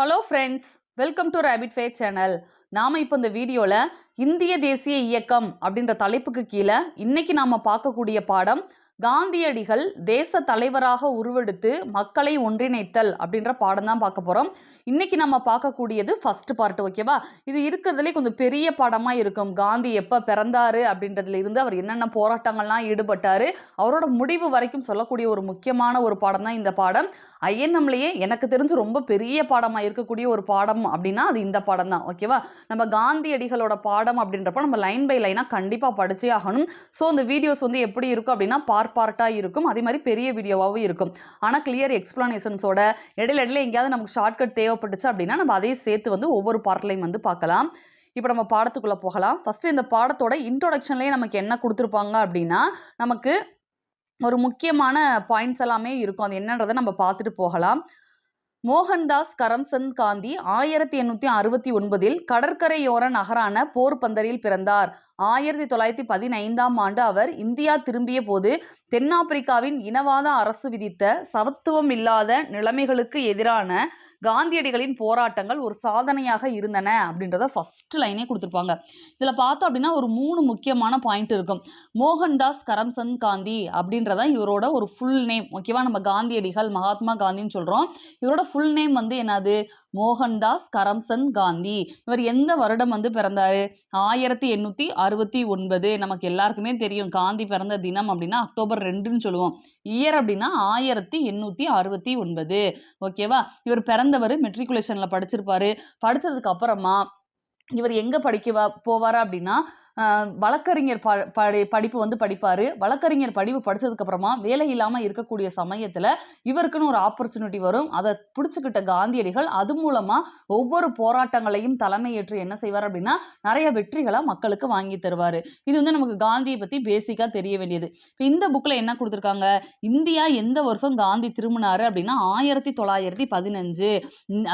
Hello friends welcome to rapid fay channel நாம் இப்போ இந்த வீடியோவில் இந்திய தேசிய இயக்கம் அப்படின்ற தலைப்புக்கு கீழே இன்னைக்கு நாம் பார்க்கக்கூடிய பாடம் காந்தியடிகள் தேச தலைவராக உருவெடுத்து மக்களை ஒன்றிணைத்தல் அப்படின்ற பாடம் தான் பார்க்க போகிறோம் இன்னைக்கு நம்ம பார்க்கக்கூடியது ஃபர்ஸ்ட் பார்ட் ஓகேவா இது இருக்கிறதுலே கொஞ்சம் பெரிய பாடமாக இருக்கும். காந்தி எப்போ பிறந்தாரு அப்படின்றதுல இருந்து அவர் என்னென்ன போராட்டங்கள்லாம் ஈடுபட்டாரு அவரோட முடிவு வரைக்கும் சொல்லக்கூடிய ஒரு முக்கியமான ஒரு பாடம் தான் இந்த பாடம். ஐஎன்எம்லேயே எனக்கு தெரிஞ்சு ரொம்ப பெரிய பாடமாக இருக்கக்கூடிய ஒரு பாடம் அப்படின்னா அது இந்த பாடம் தான் ஓகேவா நம்ம காந்தியடிகளோட பாடம் அப்படின்றப்ப நம்ம லைன் பை லைனாக கண்டிப்பாக படிச்சே ஆகணும். ஸோ அந்த வீடியோஸ் வந்து எப்படி இருக்கும் அப்படின்னா பார்ட் பார்ட்டாக இருக்கும். அதே மாதிரி பெரிய வீடியோவாகவும் இருக்கும். ஆனால் கிளியர் எக்ஸ்ப்ளனேஷன்ஸோட இடையில இடையில எங்கேயாவது நமக்கு ஷார்ட்கட் தேவைப்பட்டுச்சு அப்படின்னா நம்ம அதையும் சேர்த்து வந்து ஒவ்வொரு பாட்டிலையும் வந்து பார்க்கலாம். இப்போ நம்ம பாடத்துக்குள்ளே போகலாம். ஃபஸ்ட்டு இந்த பாடத்தோட இன்ட்ரோடக்ஷன்லேயே நமக்கு என்ன கொடுத்துருப்பாங்க அப்படின்னா நமக்கு ஒரு முக்கியமான பாயிண்ட்ஸ் எல்லாமே இருக்கும். அது என்னன்றதை நம்ம பார்த்துட்டு போகலாம். மோகன்தாஸ் கரம்சந்த் காந்தி ஆயிரத்தி எண்ணூற்றி அறுபத்தி ஒன்பதில் கடற்கரையோர நகரான போர்பந்தரில் பிறந்தார். ஆயிரத்தி தொள்ளாயிரத்தி பதினைந்தாம் ஆண்டு அவர் இந்தியா திரும்பிய போது தென்னாப்பிரிக்காவின் இனவாத அரசு விதித்த சமத்துவம் இல்லாத நிலைமைகளுக்கு எதிரான காந்தியடிகளின் போராட்டங்கள் ஒரு சாதனையாக இருந்தன அப்படின்றத ஃபர்ஸ்ட் லைனே கொடுத்துருப்பாங்க. இதில் பார்த்தோம் அப்படின்னா ஒரு மூணு முக்கியமான பாயிண்ட் இருக்கும். மோகன்தாஸ் கரம்சந்த் காந்தி அப்படின்றதான் இவரோட ஒரு ஃபுல் நேம் ஓகேவா நம்ம காந்தியடிகள் மகாத்மா காந்தின்னு சொல்கிறோம் இவரோட ஃபுல் நேம் வந்து என்னது? மோகன்தாஸ் கரம்சந்த் காந்தி. இவர் எந்த வருடம் வந்து பிறந்தாரு? ஆயிரத்தி எண்ணூற்றி அறுபத்தி ஒன்பது. நமக்கு எல்லாருக்குமே தெரியும். காந்தி பிறந்த தினம் அப்படின்னா அக்டோபர் ரெண்டுன்னு சொல்லுவோம். இயர் அப்படின்னா ஆயிரத்தி எண்ணூற்றி அறுபத்தி ஒன்பது. ஓகேவா? இவர் பிறந்தவர் மெட்ரிகுலேஷனில் படிச்சிருப்பாரு. படிச்சதுக்கு அப்புறமா இவர் எங்கே படிக்க போவார் அப்படின்னா வழக்கறிஞர் ப படி படிப்பு வந்து படிப்பார். வழக்கறிஞர் படிப்பு படித்ததுக்கப்புறமா வேலை இல்லாமல் இருக்கக்கூடிய சமயத்தில் இவருக்குன்னு ஒரு ஆப்பர்ச்சுனிட்டி வரும். அதை பிடிச்சிக்கிட்ட காந்தியடிகள் அது மூலமாக ஒவ்வொரு போராட்டங்களையும் தலைமையேற்று என்ன செய்வார் அப்படின்னா நிறைய வெற்றிகளை மக்களுக்கு வாங்கி தருவார். இது வந்து நமக்கு காந்தியை பற்றி பேசிக்காக தெரிய வேண்டியது. இப்போ இந்த புக்கில் என்ன கொடுத்துருக்காங்க? இந்தியா எந்த வருஷம் காந்தி திரும்பினாரு அப்படின்னா ஆயிரத்தி தொள்ளாயிரத்தி பதினஞ்சு.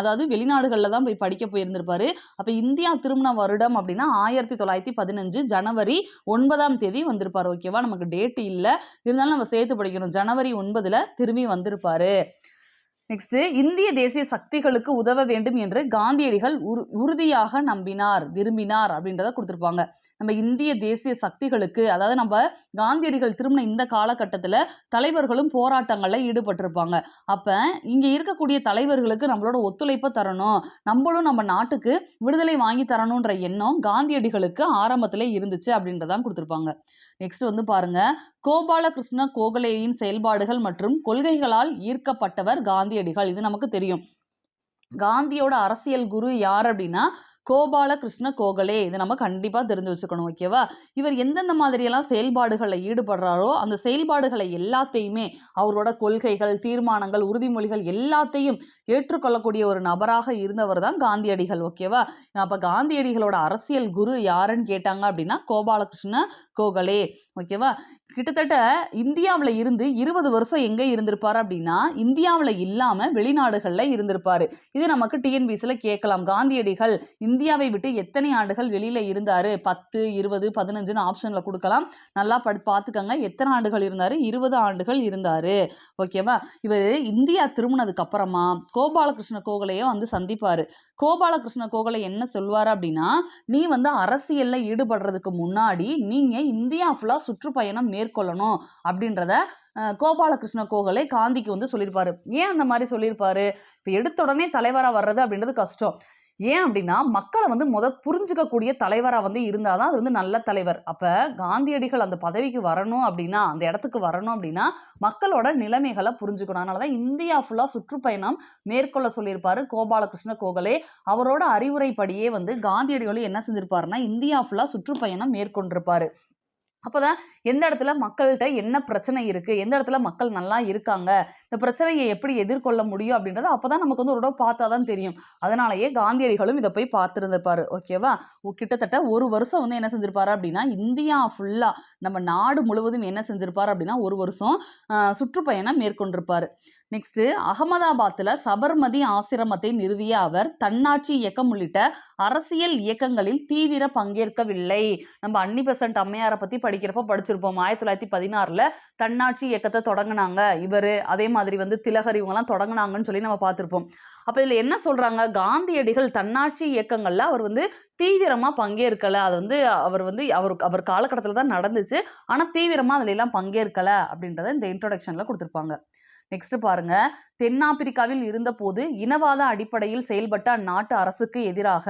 அதாவது வெளிநாடுகளில் தான் போய் படிக்க போயிருந்திருப்பாரு. அப்போ இந்தியா திரும்பின வருடம் அப்படின்னா ஆயிரத்தி தொள்ளாயிரத்தி பதினஞ்சு ஜனவரி ஒன்பதாம் தேதி வந்திருப்பாரு ஓகேவா நமக்கு டேட் இல்லை. இருந்தாலும் நம்ம சேர்த்து படிக்கணும். ஜனவரி ஒன்பதுல திரும்பி வந்திருப்பாரு. நெக்ஸ்ட் இந்திய தேசிய சக்திகளுக்கு உதவ வேண்டும் என்று காந்தியடிகள் உறுதியாக நம்பினார் விரும்பினார் அப்படின்றத கொடுத்துருப்பாங்க. நம்ம இந்திய தேசிய சக்திகளுக்கு அதாவது நம்ம காந்தியடிகள் திரும்பின இந்த காலகட்டத்தில் தலைவர்களும் போராட்டங்களில் ஈடுபட்டிருப்பாங்க. அப்போ இங்கே இருக்கக்கூடிய தலைவர்களுக்கு நம்மளோட ஒத்துழைப்பை தரணும். நம்மளும் நம்ம நாட்டுக்கு விடுதலை வாங்கி தரணுன்ற எண்ணம் காந்தியடிகளுக்கு ஆரம்பத்தில் இருந்துச்சு அப்படின்றதான் கொடுத்துருப்பாங்க. நெக்ஸ்ட் வந்து பாருங்க. கோபாலகிருஷ்ண கோகலேயின் செயல்பாடுகள் மற்றும் கொள்கைகளால் ஈர்க்கப்பட்டவர் காந்தியடிகள். இது நமக்கு தெரியும். காந்தியோட அரசியல் குரு யார் அப்படின்னா கோபாலகிருஷ்ண கோகலே. இது நம்ம கண்டிப்பாக தெரிஞ்சு வச்சுக்கணும் ஓகேவா இவர் எந்தெந்த மாதிரியெல்லாம் செயல்பாடுகளில் ஈடுபடுறாரோ அந்த செயல்பாடுகளை எல்லாத்தையுமே அவரோட கொள்கைகள் தீர்மானங்கள் உறுதிமொழிகள் எல்லாத்தையும் ஏற்றுக்கொள்ளக்கூடிய ஒரு நபராக இருந்தவர் தான் காந்தியடிகள் ஓகேவா அப்போ காந்தியடிகளோட அரசியல் குரு யாருன்னு கேட்டாங்க அப்படின்னா கோபாலகிருஷ்ண கோகலே ஓகேவா கிட்டத்தட்ட இந்தியாவில் இருந்து இருபது வருஷம் எங்கே இருந்திருப்பார் அப்படின்னா இந்தியாவில் இல்லாமல் வெளிநாடுகளில் இருந்திருப்பார். இது நமக்கு டிஎன்பிசியில் கேட்கலாம். காந்தியடிகள் இந்தியாவை விட்டு எத்தனை ஆண்டுகள் வெளியில் இருந்தார்? பத்து இருபது பதினஞ்சுன்னு ஆப்ஷனில் கொடுக்கலாம். நல்லா படு பார்த்துக்கங்க. எத்தனை ஆண்டுகள் இருந்தார்? இருபது ஆண்டுகள் இருந்தார். ஓகேவா இவர் இந்தியா திரும்பினதுக்கு அப்புறமா கோபாலகிருஷ்ண கோகலையும் வந்து சந்திப்பார். கோபாலகிருஷ்ண கோகலை என்ன சொல்வார் அப்படின்னா நீ வந்து அரசியலில் ஈடுபடுறதுக்கு முன்னாடி நீங்கள் இந்தியா ஃபுல்லாக சுற்றுப்பயணம் மேற்கொள்ளணும் அப்படின்றத கோபாலகிருஷ்ண கோகலே காந்திக்கு வந்து சொல்லியிருப்பாரு. ஏன் அந்த மாதிரி சொல்லியிருப்பாரு? இப்போ எடுத்த உடனே தலைவராக வர்றது அப்படின்றது கஷ்டம். ஏன் அப்படின்னா மக்களை வந்து முத புரிஞ்சுக்கக்கூடிய தலைவராக வந்து இருந்தால் தான் அது வந்து நல்ல தலைவர். அப்போ காந்தியடிகள் அந்த பதவிக்கு வரணும் அப்படின்னா அந்த இடத்துக்கு வரணும் அப்படின்னா மக்களோட நிலைமைகளை புரிஞ்சுக்கணும். அதனால தான் இந்தியா ஃபுல்லாக சுற்றுப்பயணம் மேற்கொள்ள சொல்லியிருப்பாரு கோபாலகிருஷ்ண கோகலே. அவரோட அறிவுரைப்படியே வந்து காந்தியடிகளும் என்ன செஞ்சிருப்பாருன்னா இந்தியா ஃபுல்லாக சுற்றுப்பயணம் மேற்கொண்டிருப்பாரு. அப்போதான் எந்த இடத்துல மக்கள்கிட்ட என்ன பிரச்சனை இருக்குது எந்த இடத்துல மக்கள் நல்லா இருக்காங்க? இந்த பிரச்சனையை எப்படி எதிர்கொள்ள முடியும்? அப்படின்றத அப்போ தான் நமக்கு வந்து ஒரு தடவை பார்த்தா தான் தெரியும். அதனாலயே காந்தியடிகளும் இதை போய் பார்த்துருந்துருப்பாரு. ஓகேவா கிட்டத்தட்ட ஒரு வருஷம் வந்து என்ன செஞ்சிருப்பாரு அப்படின்னா இந்தியா ஃபுல்லாக நம்ம நாடு முழுவதும் என்ன செஞ்சிருப்பாரு அப்படின்னா ஒரு வருஷம் சுற்றுப்பயணம் மேற்கொண்டிருப்பாரு. நெக்ஸ்ட் அகமதாபாத்தில் சபர்மதி ஆசிரமத்தை நிறுவிய அவர் தன்னாட்சி இயக்கம் உள்ளிட்ட அரசியல் இயக்கங்களில் தீவிர பங்கேற்கவில்லை. நம்ம அன்னி பெசன்ட் அம்மையாரை பற்றி படிக்கிறப்ப படிச்சிருப்போம். ஆயிரத்தி தொள்ளாயிரத்தி பதினாறில் தன்னாட்சி இயக்கத்தை தொடங்கினாங்க இவர். அதே மாதிரி வந்து திலகர் இவங்கெல்லாம் தொடங்கினாங்கன்னு சொல்லி நம்ம பார்த்துருப்போம். அப்போ இதில் என்ன சொல்கிறாங்க காந்தியடிகள் தன்னாட்சி இயக்கங்களில் அவர் வந்து தீவிரமாக பங்கேற்கலை. அது வந்து அவர் வந்து அவர் அவர் காலகட்டத்தில் தான் நடந்துச்சு. ஆனால் தீவிரமாக அதுல எல்லாம் அப்படின்றத இந்த இன்ட்ரொடக்ஷனில் கொடுத்துருப்பாங்க. நெக்ஸ்ட் பாருங்க. தென்னாப்பிரிக்காவில் இருந்தபோது இனவாத அடிப்படையில் செயல்பட்ட அந்நாட்டு அரசுக்கு எதிராக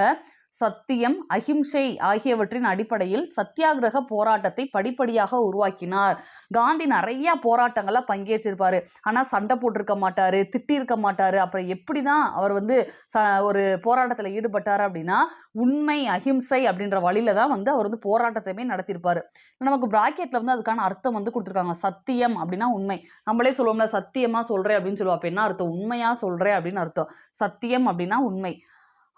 சத்தியம் அஹிம்சை ஆகியவற்றின் அடிப்படையில் சத்தியாகிரக போராட்டத்தை படிப்படியாக உருவாக்கினார். காந்தி நிறைய போராட்டங்களை பங்கேற்றிருப்பாரு. ஆனால் சண்டை போட்டிருக்க மாட்டாரு திட்டியிருக்க மாட்டாரு. அப்புறம் எப்படி தான் அவர் வந்து ச ஒரு போராட்டத்தில் ஈடுபட்டார் அப்படின்னா உண்மை அஹிம்சை அப்படின்ற வழியில தான் வந்து அவர் வந்து போராட்டத்தையுமே நடத்தியிருப்பாரு. நமக்கு பிராக்கெட்ல வந்து அதுக்கான அர்த்தம் வந்து கொடுத்துருக்காங்க. சத்தியம் அப்படின்னா உண்மை. நம்மளே சொல்லுவோம்ல சத்தியமா சொல்றேன் அப்படின்னு சொல்லுவோம். அப்போ என்ன அர்த்தம்? உண்மையா சொல்றேன் அப்படின்னு அர்த்தம். சத்தியம் அப்படின்னா உண்மை.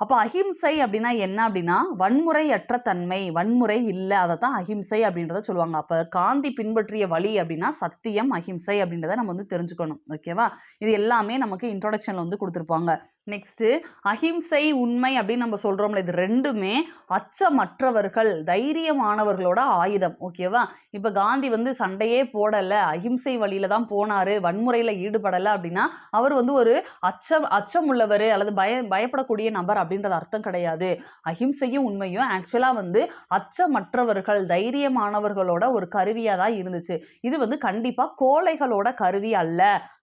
அப்போ அஹிம்சை அப்படின்னா என்ன அப்படின்னா வன்முறையற்ற தன்மை வன்முறை இல்லை அதை தான் அஹிம்சை அப்படின்றத சொல்லுவாங்க. அப்போ காந்தி பின்பற்றிய வழி அப்படின்னா சத்தியம் அஹிம்சை அப்படின்றத நம்ம வந்து தெரிஞ்சுக்கணும். ஓகேவா? இது எல்லாமே நமக்கு இன்ட்ரோடக்ஷனில் வந்து கொடுத்துருப்பாங்க. நெக்ஸ்ட்டு அஹிம்சை உண்மை அப்படின்னு நம்ம சொல்கிறோம்ல இது ரெண்டுமே அச்சமற்றவர்கள் தைரியமானவர்களோட ஆயுதம் ஓகேவா இப்போ காந்தி வந்து சண்டையே போடலை அஹிம்சை வழியில தான் போனார் வன்முறையில் ஈடுபடலை அப்படின்னா அவர் வந்து ஒரு அச்சம் அச்சம் உள்ளவர் அல்லது பய பயப்படக்கூடிய நபர் அப்படின்றது அர்த்தம் கிடையாது. அஹிம்சையும் உண்மையும் ஆக்சுவலாக வந்து அச்சமற்றவர்கள் தைரியமானவர்களோட ஒரு கருவியாக தான் இருந்துச்சு. இது வந்து கண்டிப்பாக கோழைகளோட கருவி அல்ல.